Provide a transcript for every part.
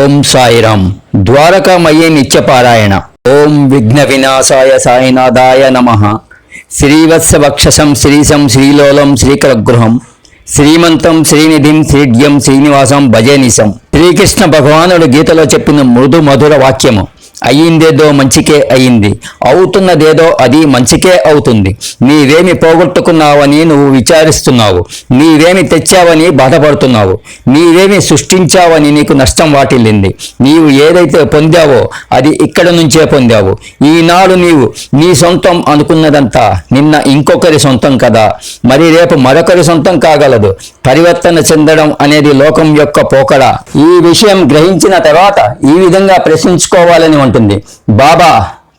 ఓం సాయిరాం ద్వారకామయ్యే నిత్యపారాయణ. ఓం విఘ్న వినాశాయ సాయినాథాయ నమ. శ్రీవత్సవక్షసం శ్రీశం శ్రీలోలం శ్రీకరగృహం. శ్రీమంతం శ్రీనిధిం శ్రీడ్యం శ్రీనివాసం భజనిసం శ్రీకృష్ణ భగవానుడు గీతలో చెప్పిన మృదు మధుర వాక్యము. అయ్యిందేదో మంచికే అయ్యింది. అవుతున్నదేదో అది మంచికే అవుతుంది. నీవేమి పోగొట్టుకున్నావని నువ్వు విచారిస్తున్నావు. నీవేమి తెచ్చావని బాధపడుతున్నావు. నీవేమి సృష్టించావని నీకు నష్టం వాటిల్లింది. నీవు ఏదైతే పొందావో అది ఇక్కడ నుంచే పొందావు. ఈనాడు నీవు నీ సొంతం అనుకున్నదంతా నిన్న ఇంకొకరి సొంతం కదా. మరి రేపు మరొకరి సొంతం కాగలదు. పరివర్తన చెందడం అనేది లోకం యొక్క పోకడ. ఈ విషయం గ్రహించిన తర్వాత ఈ విధంగా ప్రశ్నించుకోవాలని ఉంటుంది బాబా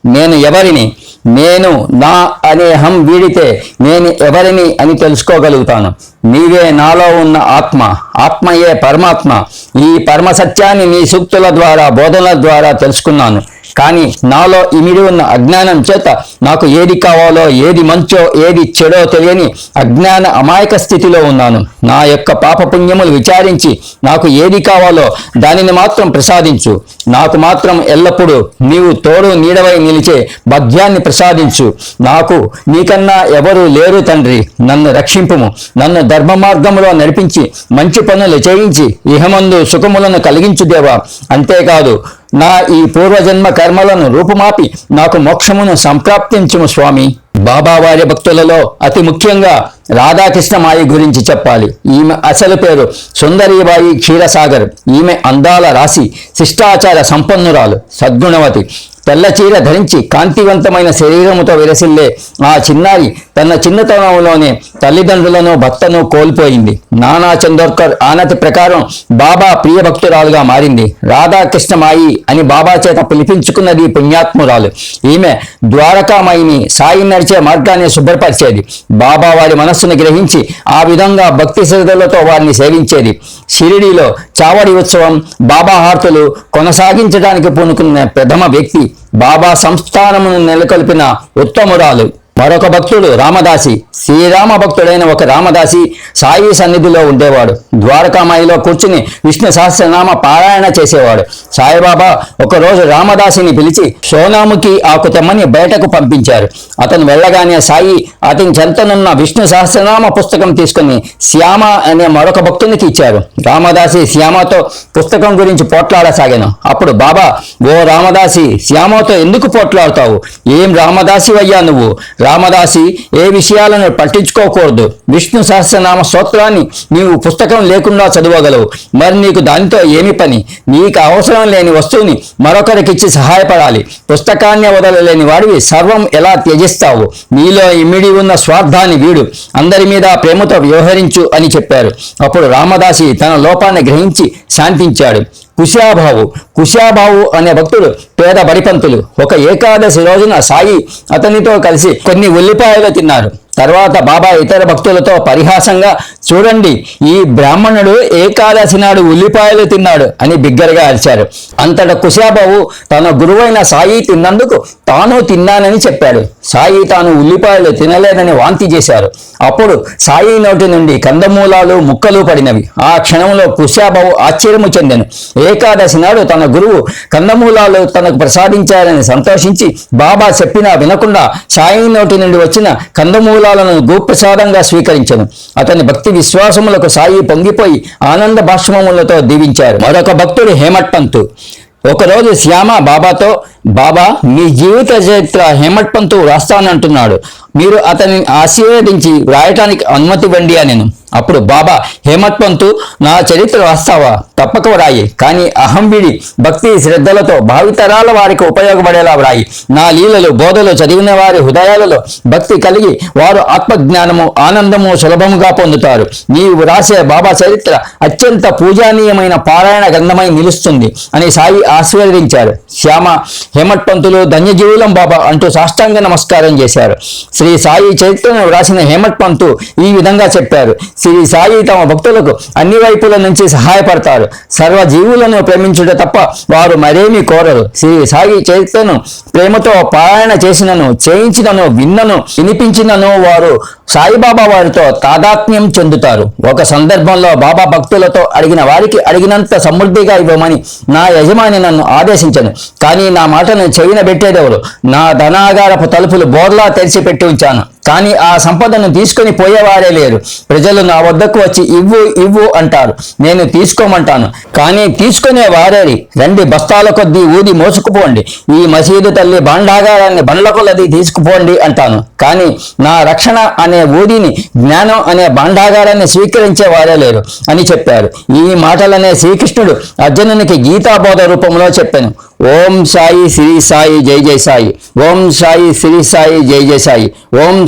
నేను ఎవరిని? నేను నా అనే హం వీడితే నేను ఎవరిని అని తెలుసుకోగలుగుతాను. నీవే నాలో ఉన్న ఆత్మ. ఆత్మయే పరమాత్మ. ఈ పరమ సత్యాన్ని నీ సూక్తుల ద్వారా బోధనల ద్వారా తెలుసుకున్నాను. కానీ నాలో ఇమిడి ఉన్న అజ్ఞానం చేత నాకు ఏది కావాలో ఏది మంచో ఏది చెడో తెలియని అజ్ఞాన అమాయక స్థితిలో ఉన్నాను. నా యొక్క పాపపుణ్యములు విచారించి నాకు ఏది కావాలో దానిని మాత్రం ప్రసాదించు. నాకు మాత్రం ఎల్లప్పుడూ నీవు తోడు నీడవై నిలిచే భాగ్యాన్ని ప్రసాదించు. నాకు నీకన్నా ఎవరూ లేరు తండ్రి. నన్ను రక్షింపుము. నన్ను ధర్మ మార్గంలో నడిపించి మంచి పనులు చేయించి ఇహమందు సుఖములను కలిగించుదేవా అంతేకాదు నా ఈ పూర్వజన్మ కర్మలను రూపుమాపి నాకు మోక్షమును సంప్రాప్తించుము స్వామి. బాబావారి భక్తులలో అతి ముఖ్యంగా రాధాకృష్ణమాయి గురించి చెప్పాలి. ఈమె అసలు పేరు సుందరీబాయి క్షీరసాగర్. ఈమె అందాల రాశి శిష్టాచార సంపన్నురాలు సద్గుణవతి. తెల్ల చీర ధరించి కాంతివంతమైన శరీరముతో విరసిల్లే ఆ చిన్నారి తన చిన్నతనంలోనే తల్లిదండ్రులను భర్తను కోల్పోయింది. నానా చందోర్కర్ ఆనతి ప్రకారం బాబా ప్రియ భక్తురాలుగా మారింది. రాధాకృష్ణమాయి అని బాబా చేత పిలిపించుకున్నది పుణ్యాత్మురాలు. ఈమె ద్వారకామాయిని సాయి నడిచే మార్గాన్ని శుభ్రపరిచేది. బాబా వారి మనస్సును గ్రహించి ఆ విధంగా భక్తి శ్రద్ధలతో వారిని సేవించేది. షిరిడీలో చావడి ఉత్సవం బాబా హార్తులు కొనసాగించడానికి పూనుకున్న ప్రథమ వ్యక్తి బాబా సంస్థానమును నెలకొల్పిన ఉత్తమురాలు. మరొక భక్తుడు రామదాసి. శ్రీరామ భక్తుడైన ఒక రామదాసి సాయి సన్నిధిలో ఉండేవాడు. ద్వారకామాయిలో కూర్చుని విష్ణు సహస్రనామ పారాయణ చేసేవాడు. సాయిబాబా ఒకరోజు రామదాసిని పిలిచి సోనాముఖి ఆకు తెమ్మని బయటకు పంపించారు. అతను వెళ్ళగానే సాయి అతని చెంతనున్న విష్ణు సహస్రనామ పుస్తకం తీసుకుని శ్యామ అనే మరొక భక్తునికి ఇచ్చారు. రామదాసి శ్యామతో పుస్తకం గురించి పోట్లాడసాగాను. అప్పుడు బాబా ఓ రామదాసి శ్యామతో ఎందుకు పోట్లాడుతావు? ఏం రామదాసి అయ్యా నువ్వు? రామదాసి ఏ విషయాలను పట్టించుకోకూడదు. విష్ణు సహస్రనామ స్తోత్రాన్ని నీవు పుస్తకం లేకుండా చదవగలవు. మరి నీకు దానితో ఏమి పని? నీకు అవసరం లేని వస్తువుని మరొకరికిచ్చి సహాయపడాలి. పుస్తకాన్ని వదలలేని వాడివి సర్వం ఎలా త్యజిస్తావు? నీలో ఇమిడి ఉన్న స్వార్థాన్ని వీడు అందరి మీద ప్రేమతో వ్యవహరించు అని చెప్పారు. అప్పుడు రామదాసి తన లోపాన్ని గ్రహించి శాంతించాడు. కుశాభావు. కుశాభావు అనే భక్తుడు పేద బడిపంతులు. ఒక ఏకాదశి రోజున సాయి అతనితో కలిసి కొన్ని ఉల్లిపాయలు తిన్నారు. తర్వాత బాబా ఇతర భక్తులతో పరిహాసంగా చూడండి ఈ బ్రాహ్మణుడు ఏకాదశి నాడు ఉల్లిపాయలు తిన్నాడు అని బిగ్గరగా అరిచారు. అంతట కుశాబాబు తన గురువైన సాయి తిన్నందుకు తాను తిన్నానని చెప్పాడు. సాయి తాను ఉల్లిపాయలు తినలేదని వాంతి చేశారు. అప్పుడు సాయి నోటి నుండి కందమూలాలు ముక్కలు పడినవి. ఆ క్షణంలో కుశాబాబు ఆశ్చర్యము చెందాను. ఏకాదశి నాడు తన గురువు కందమూలాలు తనకు ప్రసాదించారని సంతోషించి బాబా చెప్పినా వినకుండా సాయి నోటి నుండి వచ్చిన కందమూలాలను గోప్రసాదంగా స్వీకరించను. అతని భక్తి విశ్వాసములకు సాయి పొంగిపోయి ఆనంద భాష్మములతో దీవించారు. మరొక భక్తుడు హేమట్పంతు ఒకరోజు శ్యామ బాబాతో బాబా మీ జీవిత చరిత్ర హేమట్ పంతు రాస్తానంటున్నాడు మీరు అతనిని ఆశీర్వదించి వ్రాయటానికి అనుమతి ఇవ్వండి అనెను అప్పుడు బాబా హేమట్ పంతు నా చరిత్ర రాస్తావా? తప్పక వ్రాయి. కానీ అహంబిడి భక్తి శ్రద్ధలతో భావితరాల వారికి ఉపయోగపడేలా వ్రాయి. నా లీలలు బోధలు చదివిన వారి హృదయాలలో భక్తి కలిగి వారు ఆత్మజ్ఞానము ఆనందము సులభముగా పొందుతారు. నీవు వ్రాసే బాబా చరిత్ర అత్యంత పూజనీయమైన పారాయణ గ్రంథమై నిలుస్తుంది అని సాయి ఆశీర్వదించారు. శ్యామ హేమట్ పంతులు ధన్యజీవులం బాబా అంటూ సాష్టాంగ నమస్కారం చేశారు. శ్రీ సాయి చరిత్రను వ్రాసిన హేమట్ పంతు ఈ విధంగా చెప్పారు. శ్రీ సాయి తమ భక్తులకు అన్ని వైపుల నుంచి సహాయపడతారు. సర్వ జీవులను ప్రేమించుట తప్ప వారు మరేమీ కోరరు. శ్రీ సాయి చరిత్రను ప్రేమతో పారాయణ చేసినను చేయించినను విన్నను వినిపించినను వారు సాయిబాబా వారితో తాదాత్మ్యం చెందుతారు. ఒక సందర్భంలో బాబా భక్తులతో అడిగిన వారికి అడిగినంత సమృద్ధిగా ఇవ్వమని నా యజమాని నన్ను ఆదేశించను. కానీ నా మాటను చెవిన పెట్టేదెవరు నా ధనాగారపు తలుపులు బోర్లా తెరిచి పెట్టి ఉంచాను. కానీ ఆ సంపదను తీసుకొని పోయేవారే లేరు. ప్రజలు నా వద్దకు వచ్చి ఇవ్వు ఇవ్వు అంటారు. నేను తీసుకోమంటాను. కానీ తీసుకునే వారేరి రెండు బస్తాల కొద్దీ ఊది మోసుకుపోండి. ఈ మసీదు తల్లి బండాగారాన్ని బండ్ల కొలది తీసుకుపోండి అంటాను. కానీ నా రక్షణ అనే ఊదిని జ్ఞానం అనే బండాగారాన్ని స్వీకరించే వారే లేరు అని చెప్పారు. ఈ మాటలనే శ్రీకృష్ణుడు అర్జునునికి గీతాబోధ రూపంలో చెప్పాను. ఓం సాయి శ్రీ సాయి జై జై సాయి. ఓం సాయి శ్రీ సాయి జై జై సాయి. ఓం